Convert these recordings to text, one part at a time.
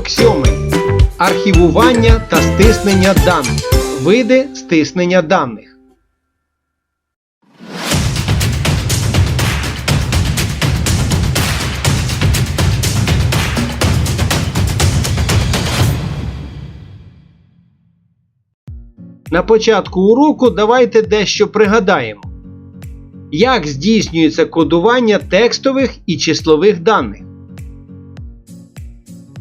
Урок 7. Архівування та стиснення даних. Види стиснення даних. На початку уроку давайте дещо пригадаємо. Як здійснюється кодування текстових і числових даних?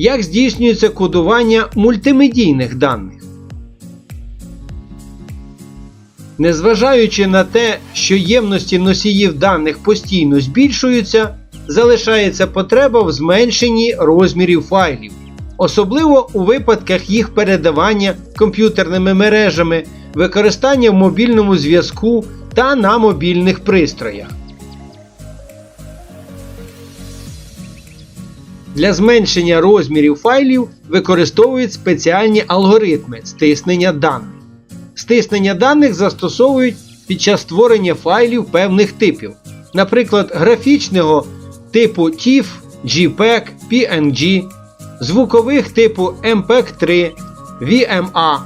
Як здійснюється кодування мультимедійних даних? Незважаючи на те, що ємності носіїв даних постійно збільшуються, залишається потреба в зменшенні розмірів файлів, особливо у випадках їх передавання комп'ютерними мережами, використання в мобільному зв'язку та на мобільних пристроях. Для зменшення розмірів файлів використовують спеціальні алгоритми стиснення даних. Стиснення даних застосовують під час створення файлів певних типів, наприклад, графічного типу TIFF, JPEG, PNG, звукових типу MPEG-3, VMA,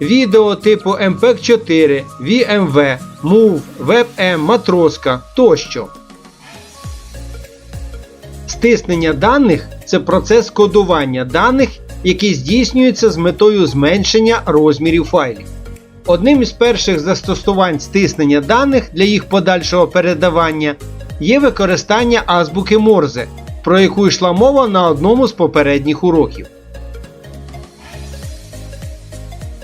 відео типу MPEG-4, VMV, MOV, WebM, Матроска тощо. Стиснення даних це процес кодування даних, який здійснюється з метою зменшення розмірів файлів. Одним із перших застосувань стиснення даних для їх подальшого передавання є використання азбуки Морзе, про яку йшла мова на одному з попередніх уроків.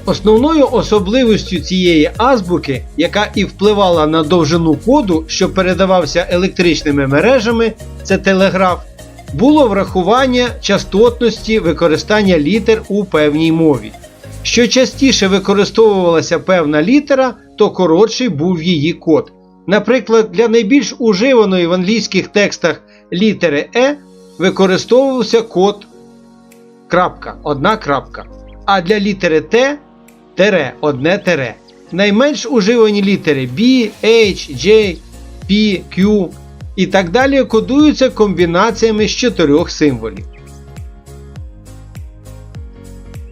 Основною особливістю цієї азбуки, яка і впливала на довжину коду, що передавався електричними мережами, це телеграф, було врахування частотності використання літер у певній мові. Що частіше використовувалася певна літера, то коротший був її код. Наприклад, для найбільш уживаної в англійських текстах літери E використовувався код крапка, одна крапка, а для літери Т тере, одне тере. Найменш уживані літери B, H, J, P, Q і так далі кодуються комбінаціями з чотирьох символів.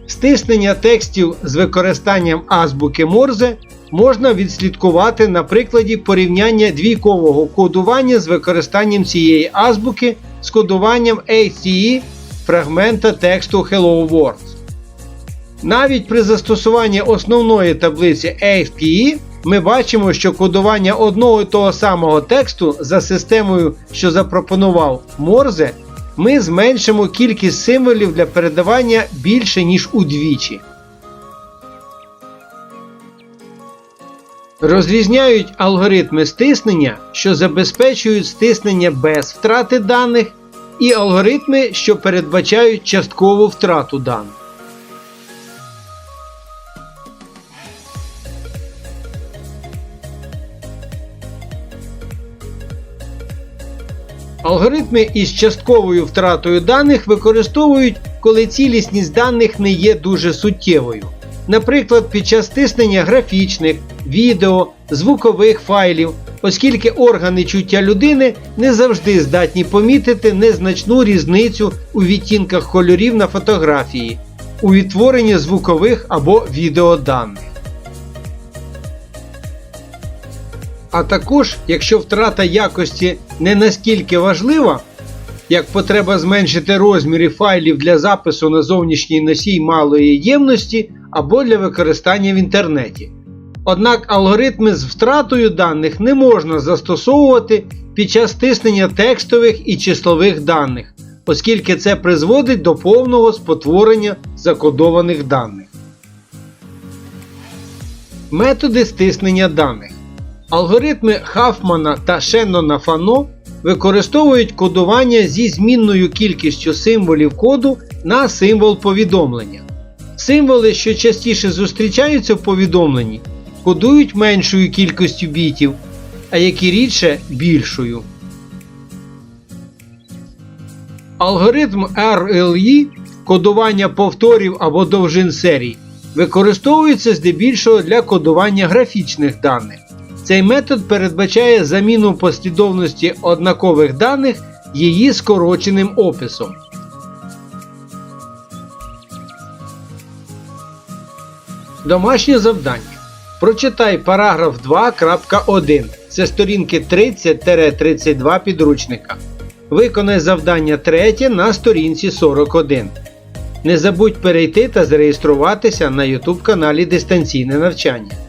Стиснення текстів з використанням азбуки Морзе можна відслідкувати на прикладі порівняння двійкового кодування з використанням цієї азбуки з кодуванням ACE фрагмента тексту Hello World. Навіть при застосуванні основної таблиці ASCII ми бачимо, що кодування одного і того самого тексту за системою, що запропонував Морзе, ми зменшимо кількість символів для передавання більше, ніж удвічі. Розрізняють алгоритми стиснення, що забезпечують стиснення без втрати даних, і алгоритми, що передбачають часткову втрату даних. Алгоритми із частковою втратою даних використовують, коли цілісність даних не є дуже суттєвою. Наприклад, під час стиснення графічних, відео, звукових файлів, оскільки органи чуття людини не завжди здатні помітити незначну різницю у відтінках кольорів на фотографії, у відтворенні звукових або відеоданих. А також, якщо втрата якості не настільки важлива, як потреба зменшити розміри файлів для запису на зовнішній носій малої ємності або для використання в інтернеті. Однак алгоритми з втратою даних не можна застосовувати під час стиснення текстових і числових даних, оскільки це призводить до повного спотворення закодованих даних. Методи стиснення даних. Алгоритми Хафмана та Шеннона Фано використовують кодування зі змінною кількістю символів коду на символ повідомлення. Символи, що частіше зустрічаються в повідомленні, кодують меншою кількістю бітів, а які рідше більшою. Алгоритм RLE кодування повторів або довжин серій використовується здебільшого для кодування графічних даних. Цей метод передбачає заміну послідовності однакових даних її скороченим описом. Домашнє завдання. Прочитай параграф 2.1. Це сторінки 30-32 підручника. Виконай завдання 3 на сторінці 41. Не забудь перейти та зареєструватися на YouTube каналі Дистанційне навчання.